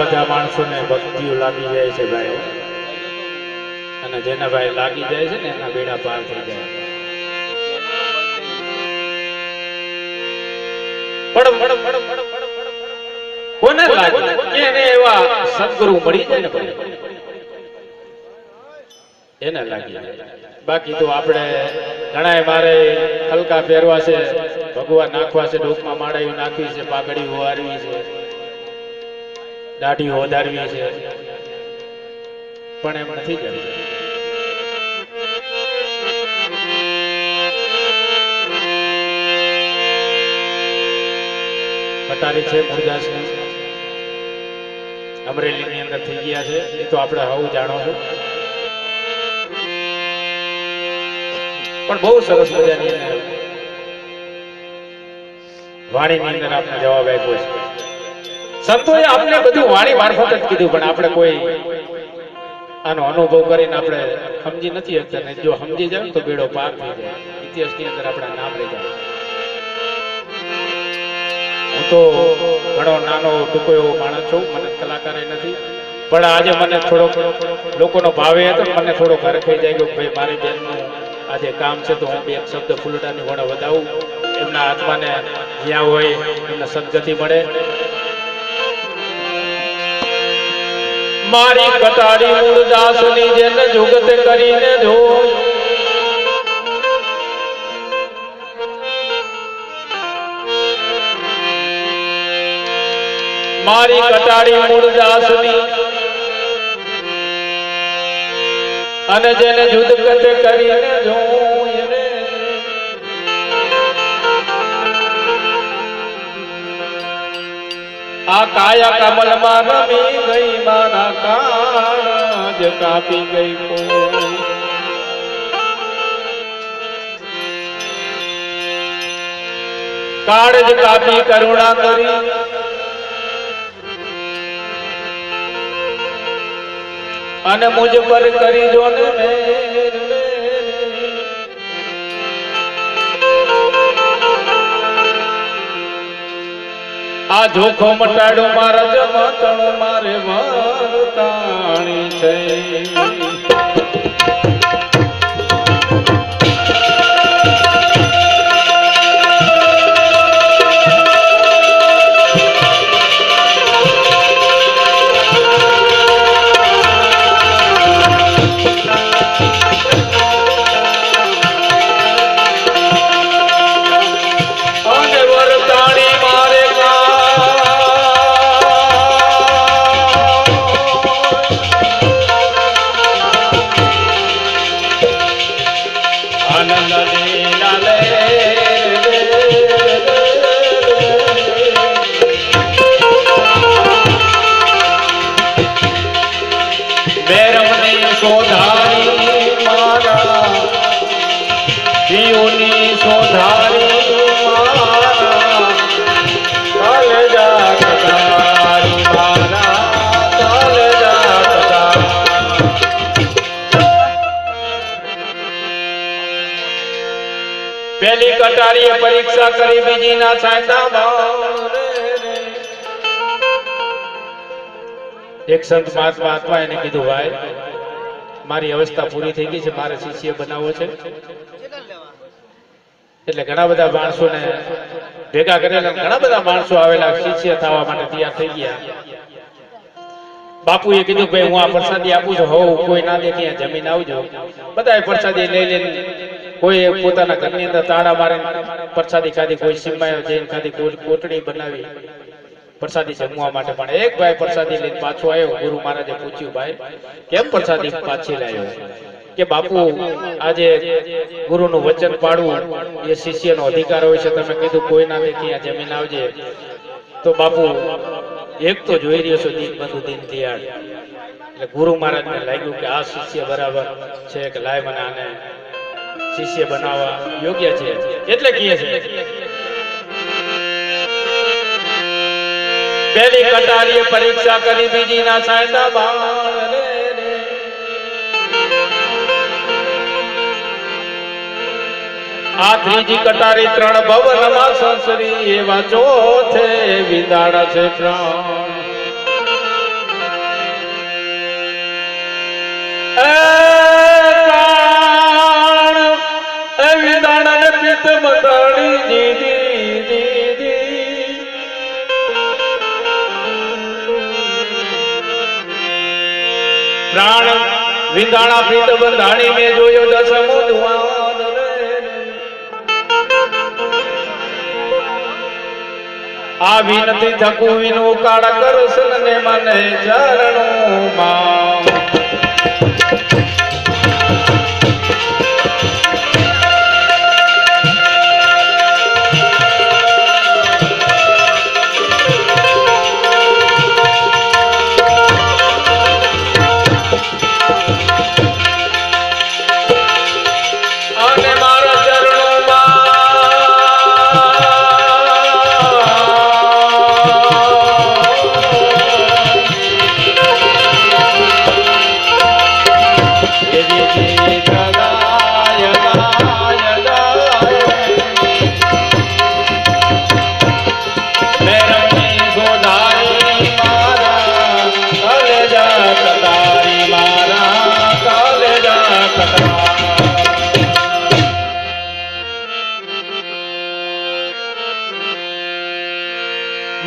ઘણા બધા માણસોને ભક્તિઓ લાગી જાય છે ભાઈ અને જેના ભાઈ લાગી જાય છે ને એના બેડા પાર થઈ જાય કોને લાગે એને એવા સદગુરુ મળી જાય ને એને લાગી બાકી તો આપણે ઘણાય મારે હલકા પહેરવા છે ભગવાન નાખવા છે ડોકમાં માળાયું નાખવી છે પાઘડી ઓવારવી છે દાઢી વધારવી છે. પણ એમ નથી કરવું. કટારી છે મુરદાસની અમરેલીની અંદર થઈ ગયા છે. એ તો આપણે હવું જાણો છો. પણ બહુ સરસ મજાની વાણીની અંદર આપણે જવાબ આપ્યો છે. સંતોએ આપણે બધું વાણી મારફત જ કીધું, પણ આપણે કોઈ આનો અનુભવ કરીને આપણે સમજી નથી ને જો સમજી જાય તો બેડો પાર થઈ જાય. ઇતિહાસની અંદર આપણા નામ રહી જાય હું તો ઘણો નાનો ટૂંકો એવો માણસ છું, મને કલાકાર નથી. પણ આજે મને થોડોક લોકોનો ભાવે હતો મને થોડો ઘર થઈ જાય કે ભાઈ મારી બેનનું આજે કામ છે તો હું બે શબ્દ ફૂલટાની વડે વધાવું. એમના આત્માને જ્યાં હોય એમને સદગતિ મળે. મારી કટારી મૂળદાસની જેને જુગત કરીને જો મારી કટારી મૂળદાસની અને જેને જુદકત કરીને જોઈ. આ કાયા કમલમાં રમી ગઈ મારા કાજ કાપી ગઈ કોઈ. કાળ જ કાપી કરુણા કરી. અને મુજ પર કરી જો ને આ જોખો મટાડો મારા જમતણું મારે વરતાણી છે. કટારીએ પરીક્ષા કરી બીજી ના. એક સંત મહાત્મા આત્મા એને કીધું, ભાઈ, મારી અવસ્થા પૂરી થઈ ગઈ છે, મારે શિષ્ય બનાવવો છે. એટલે ઘણા બધા માણસોને ભેગા કરેલા ઘણા બધા માણસો આવેલા શિષ્ય થવા માટે તૈયાર થઈ ગયા. બાપુએ કીધું, ભાઈ, હું આ પ્રસાદી આપું છું. હોઉં કોઈ ના દે, ત્યાં જમીન આવજો. બધાએ પ્રસાદી લઈ લઈને કોઈ પોતાના ઘરની અંદર તાળા મારે પ્રસાદી ખાધી, કોઈ સીમાયો જઈને ખાધી, કોઈ કોટડી બનાવી. પ્રસાદી જમવા માટે પણ એક ભાઈ પ્રસાદી લઈને પાછો આવ્યો. ગુરુ મહારાજે પૂછ્યું, ભાઈ, કેમ પ્રસાદી પાછી લાવ્યો? કે બાપુ, આજે ગુરુનું વચન પાડવું એ શિષ્યનો અધિકાર હોય છે. તમે કીધું કોઈ ના ત્યાં જમીન આવજે. તો બાપુ, એક તો જોઈ રહ્યો છો, દીન બંધુ દીન દિયાળ. એટલે ગુરુ મહારાજને લાગ્યું કે આ શિષ્ય બરાબર છે, કે લાય મને આને શિષ્ય બનાવવા યોગ્ય છે. એટલે કહે છે પહેલી કટારીએ પરીક્ષા કરી બીજી ના સાયતા બાણ. આ ત્રીજી કટારી ત્રણ ભવનમાં સંસરી એવા ચોથે વિદાડા છે પ્રાણ પ્રાણ વિંધાણા પ્રીત બંધાણી મેં જોયો દસમો ધુવાન આ વિનતી થકું વિનું કાળ કરસન ને મને ચરણો માં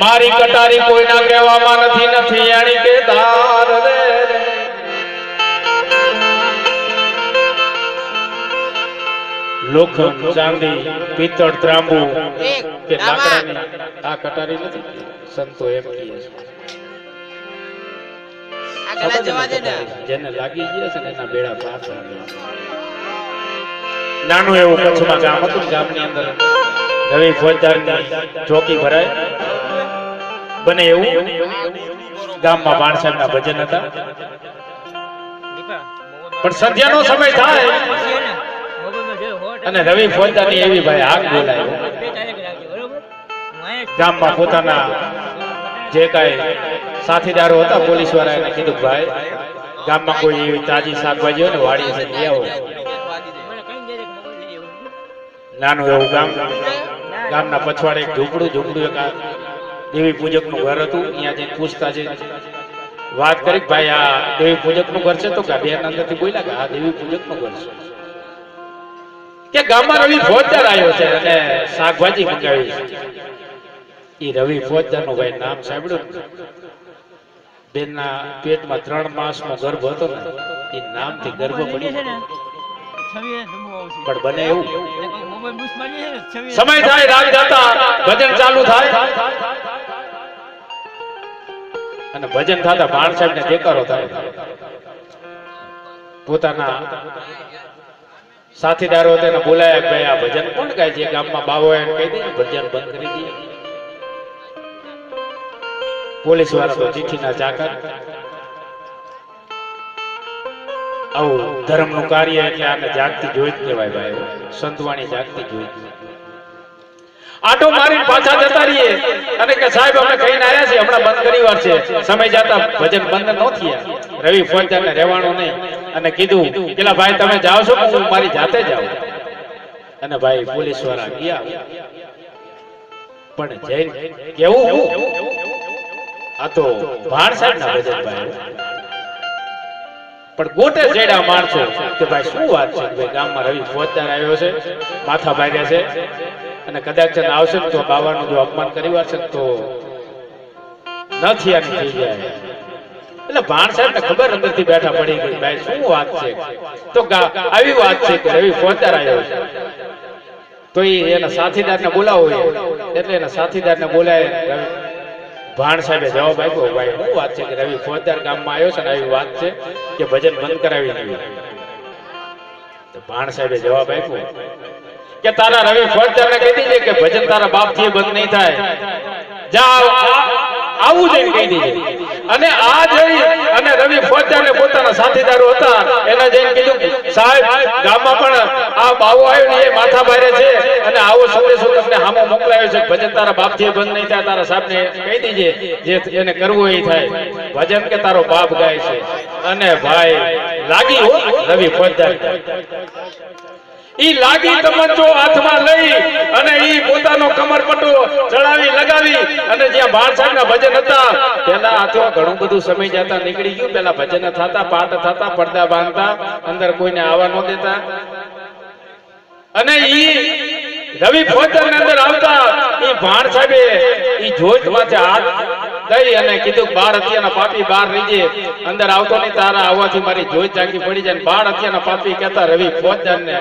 મારી કટારી કોઈના કહેવામાં નથી નથી એની કે તાર રે લોખંડ ચાંદી પિત્તળ ત્રાંબુ કે લાકડાની? આ કટારી નથી? સંતો એમ કહે છે. જેને લાગી ગયા છે ને એના બેડા પાર નાનું એવું કચ્છમાં ગામ હતું ગામની અંદર. નવી ફોજદારની ચોકી ભરાય. બને એવું? ગામમાં બાણ સાહેબના ભજન હતા. પણ સંધ્યાનો સમય થાય. અને રવિ ફોજદારની એવી ભાઈ આગ બોલાય. ગામમાં પોતાના જે કાંઈ સાથીદારો હતા પોલીસવાળા એને કીધું ભાઈ, ગામમાં કોઈ એવી તાજી શાકભાજી હોય ને વાડી હશે લઈ આવો. નાનું એવું ગામ. ગામના પછવાડે એક ઝૂંપડું ઝૂંપડું એક દેવી પૂજકનું ઘર હતું. અહીંયા જઈને પૂછતા છે. વાત કરી ભાઈ આ દેવી પૂજકનું ઘર છે? તો બેન અંદરથી બોલ્યા કે આ દેવી પૂજકનું ઘર છે. કે ગામમાં રવિ ફોજદાર આવ્યો છે અને શાકભાજી મંગાવી છે. એ રવિ ફોજદારનું ભાઈ નામ સાંભળ્યું ને? બેનના પેટમાં ત્રણ માસનો ગર્ભ હતો ને એ નામથી ગર્ભ પડી પણ બને એવું. સમય થાય રાગ જાતા ભજન ચાલુ થાય. અને ભજન થતા ભાણ સાહેબ ને દેકારો થાય. પોતાના સાથીદારો તેને બોલાયા ભાઈ આ ભજન કોણ ગાય છે? ગામમાં બાવો એને કહી દે ભજન બંધ કરી દઈએ પોલીસવાળા તો ના ચાકર. આવું ધર્મનું કાર્ય એટલે આને જાગતી જોઈ જ કહેવાય ભાઈ, સંતવાણી જાગતી જોઈ જ. આટો મારી પાછા જતા રહીએ. અને કે સાહેબ, અમે કહીને આવ્યા છે હમણાં બંધ કરી વાર છે. સમય જતા ભજન બંધ ન થયા. રવિ ફોજદાર ને રહેવાનું નહીં. અને કીધું, પેલા ભાઈ, તમે જાઓ છો? હું મારી જાતે જાઉં. અને ભાઈ પોલીસવાળા ગયા. પણ જઈને કેવું આ તો ભાણ સાહેબ ના ભજન ભાઈ. પણ ગોટે જેડા માણસો કે ભાઈ, શું વાત છે? ગામમાં રવિ ફોજદાર આવ્યો છે, માથા ભાગ્યા છે. અને કદાચ આવશે ને તો બાવાનું જો અપમાન કરી વાર તો નથી આની થઈ જાય એટલે ભાણ સાહેબ ને ખબર અંદરથી બેઠા પડી ગઈ, ભાઈ, શું વાત છે? તો આવી વાત છે કે રવિ પહોંચાર આવ્યો છે. તો એ એના સાથીદારને બોલાવો એટલે એના સાથીદારને બોલાય ભાણ સાહેબે જવાબ આપ્યો, ભાઈ, શું વાત છે કે રવિ ફોજદાર ગામમાં આવ્યો છે ને આવી વાત છે કે ભજન બંધ કરાવી ભાણ સાહેબે જવાબ આપ્યો કે તારા રવિ ફોજદાર કહી દીજે કે ભજન તારા બાપથી બંધ નહીં થાય. જાઓ, આવું જઈને કહી દીજે અને આ જઈ અને રવિ ફોજદાર ને પોતાના સાથીદારો હતા, એને જઈને કીધું સાહેબ, ગામમાં પણ આ બાવો આવ્યો ને એ માથા ભારે છે. અને આવો સંદેશો તમને હામો મોકલાયો છે ભજન તારા બાપથી બંધ નહીં થાય, તારા સાહેબ ને કહી દીજે જે એને કરવું એ થાય. ભજન કે તારો બાપ ગાય છે. અને ભાઈ, લાગી રવિ ફોજદાર ઈ લાગી તમંચો હાથમાં લઈ અને ઈ પોતાનો કમરપટ્ટો ચડાવી લગાવી અને જ્યાં બાળ સાહેબના ભજન હતા પેલા હાથમાં ઘણું બધું સમય જતા નીકળી ગયું. પેલા ભજન થતા, પાઠ થતા, પડદા બાંધતા, અંદર કોઈને આવવા ન દેતા. અને ઈ રવિ ફોજદાર અંદર આવતા, ઈ ભાણ સાહેબે ઈ જોત માથે હાથ દઈ અને કીધું બાળ હત્યાના પાપી બહાર રહીજે અંદર આવતો નહીં, તારા આવવાથી મારી જોઈ ચાકી પડી જાય બાળ હત્યાના પાપી કહેતા રવિ ફોજદાર ને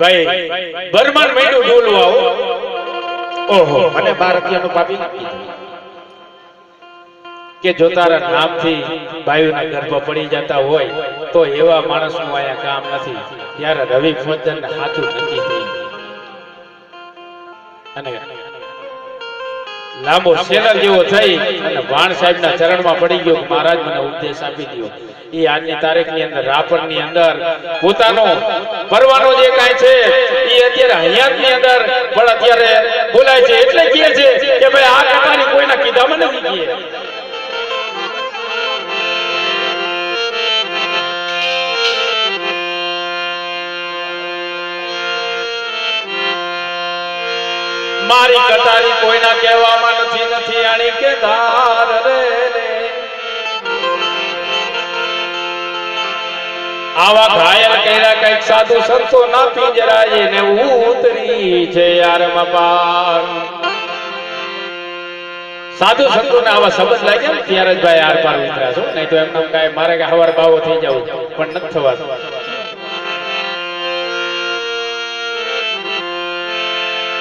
ભાઈ, બરમાન મેડું ડોલવા હો. ઓહો મને બાળ હત્યાનું પાપી કે જો તારા નામથી બાયુના ગર્ભ પડી જતા હોય, તો એવા માણસનું અહીંયા કામ નથી. ત્યારે રવિ ફોજદારને સાચું નક્કી થઈ અને લાંબો સેલર જેવો થઈ અને વાણ સાહેબના ચરણમાં પડી ગયો મહારાજ મને ઉપદેશ આપી દો એ આજની તારીખની અંદર, રાપરની અંદર, પોતાનો પરવાનો જે કાંઈ છે, એ અત્યારે હયાતની અંદર, પણ અત્યારે બોલાય છે, એટલે કહે છે કે ભાઈ આ કથાની કોઈના કીધામાં નથી કહે મારી કટારી કોઈના કહેવામાં નથી નથી આણી કે ધાર રે. આવા ઘાયલ કર્યા કંઈક સાધુ સંતો ના પિંજરાય ને ઉતરી છે યાર મપાર સાધુ સંતો ને આવા શબ્દ લાગ્યા ત્યારે જ ભાઈ આર પાર ઉતર્યા છો. નહીં તો એમને એમ કાંઈ મારે કે હવાર બાવો થઈ જવું પણ નથી થવાતું.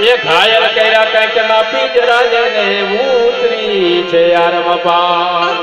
એ ઘાયલ કર્યા કંઈક ના પિંજરા જઈને ઉતરી છે યાર મપાન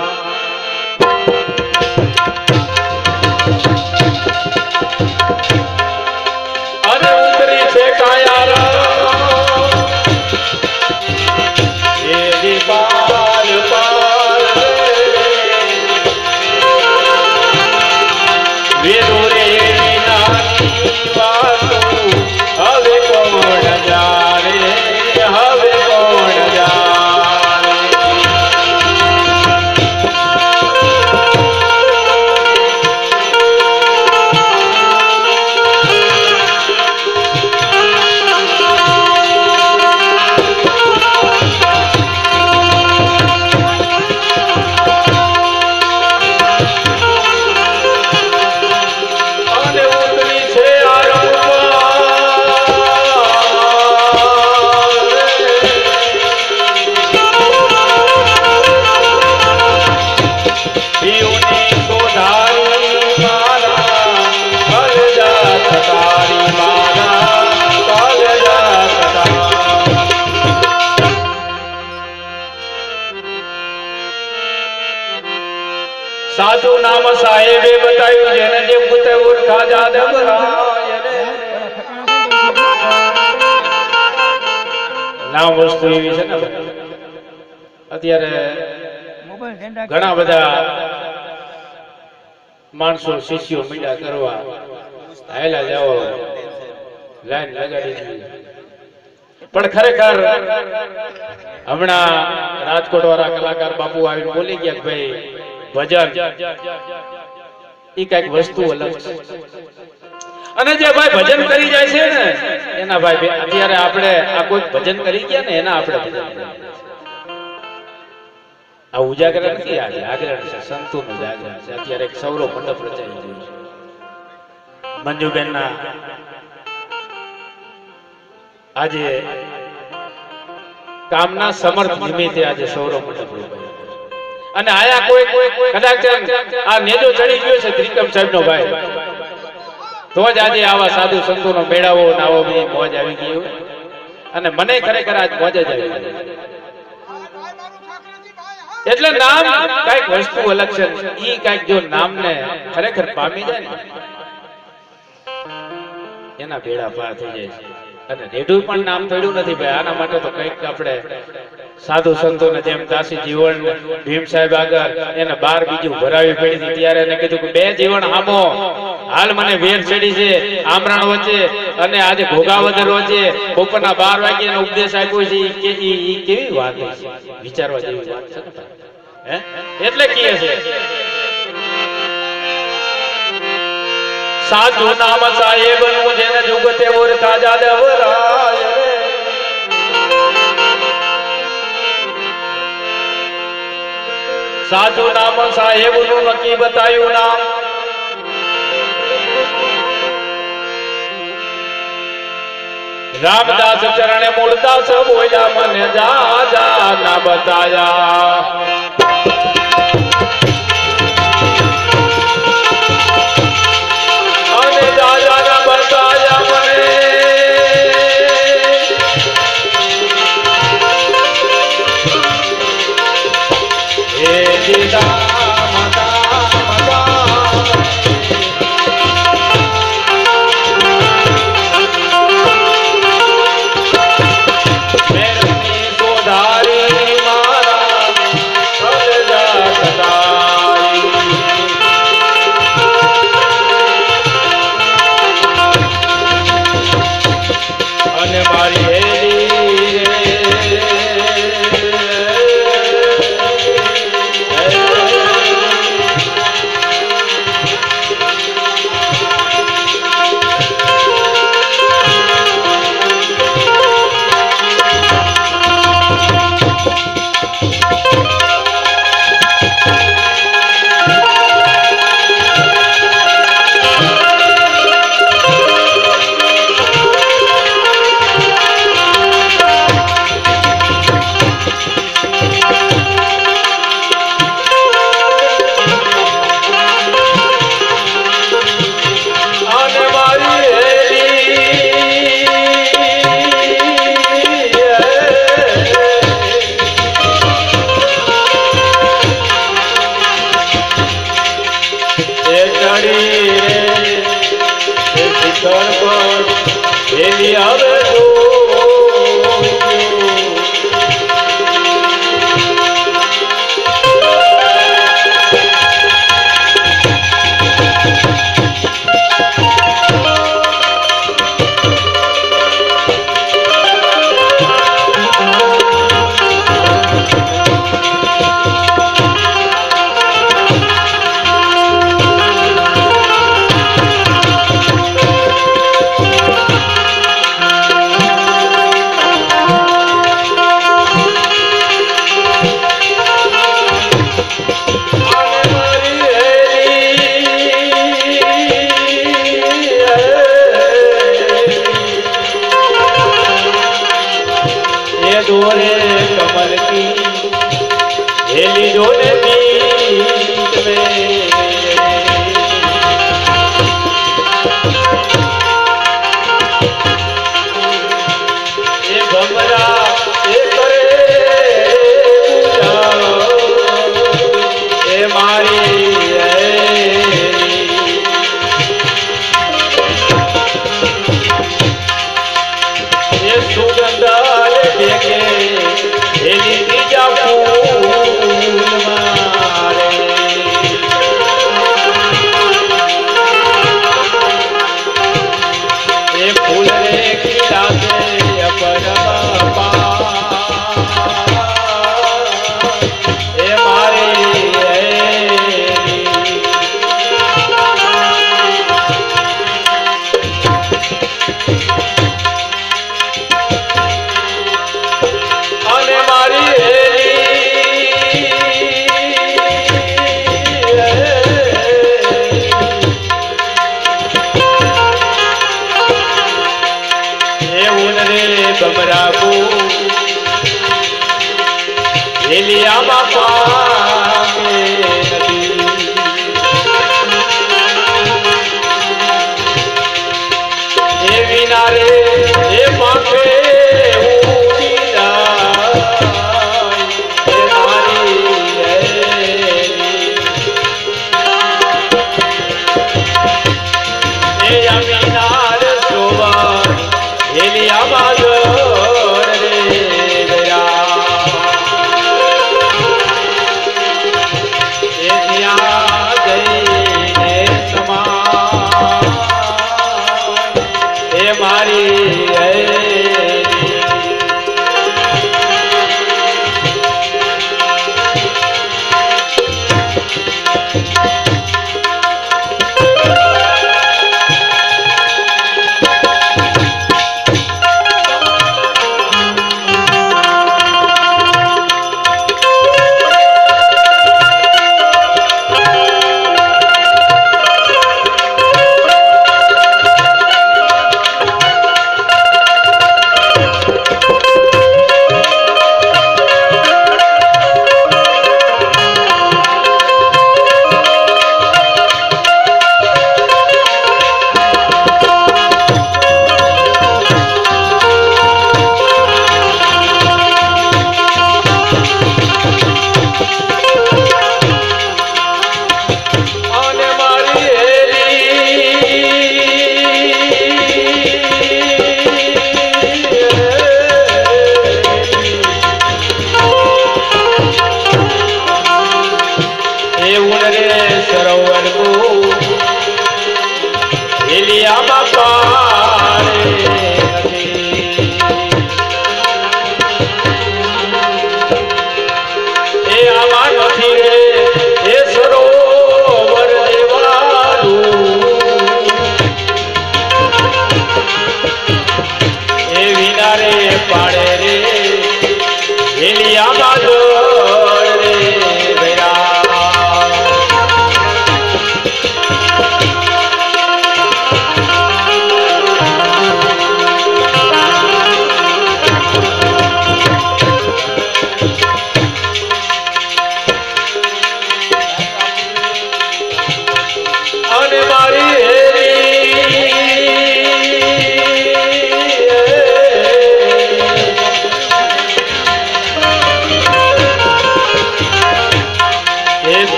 સાધુ નામ સાહેબે બતાવ્યું જેને જે પૂતે ઓળખા જાદવ નામ વસ્તુ એવી છે ને અત્યારે ઘણા બધા માણસો શિષ્યો મીડા કરવા હાયલા જાઓ લાઈન લગાડી દીધી. પણ ખરેખર હમણાં રાજકોટ વાળા કલાકાર બાપુ આવીને બોલી ગયા કે ભાઈ ભજન. એ કંઈક વસ્તુ અલગ અને જે ભાઈ ભજન કરી જાય છે ને, એના ભાઈ અત્યારે આપણે આ કોઈ ભજન કરી ગયા ને, એના આપણે આ ઉજાગર નથી આ જાગરણ છે, સંતોનું જાગરણ છે. અત્યારે એક સૌરો મંડપ રચાઈ ગયો છે. મંજુબેનના આજે કામના સમર્થ નિમિત્તે આજે સૌરો મંડપ રોપાયો. અને આયા કોઈ કદાચ આ નેજો ચડી ગયો છે ત્રિકમ સાહેબ નો ભાઈ. તો જ આજે આવા સાધુ મેળાવો ને આવો બધી મોજ આવી ગયો અને મને ખરેખર આજ મોજ જ આવી એટલે નામ કંઈક વસ્તુ અલગ છે ઈ કંઈક જો નામને ખરેખર પામી જાય ને, એના ભેડા પાર થઈ જાય છે. અને રેડું પણ નામ થયું નથી ભાઈ, આના માટે તો કંઈક આપણે સાધુ સંતોને જેમ દાસી જીવન, ભીમ સાહેબ આગળ, એને બાર બીજું ભરાવી પડી હતી, ત્યારે એને કીધું કે, બે જીવન આમો હાલ મને વેર ચડી છે, આમરણ વચ્ચે, અને આજે ભોગાવદર વચ્ચે, બપોરના બાર વાગે એનો ઉપદેશ આપ્યો છે કે, ઈ કેવી વાત છે? વિચારવા જેવી વાત છે એટલે કહે છે. સાધુ નામ સાહેબ જેને જુગતે ઓર જાદવરાય રે સાચું નામ સાહેબનું નક્કી બતાયું નામ. રામદાસ ચરણે મૂળદાસ બોલ્યા મને જા જા ના બતાયા.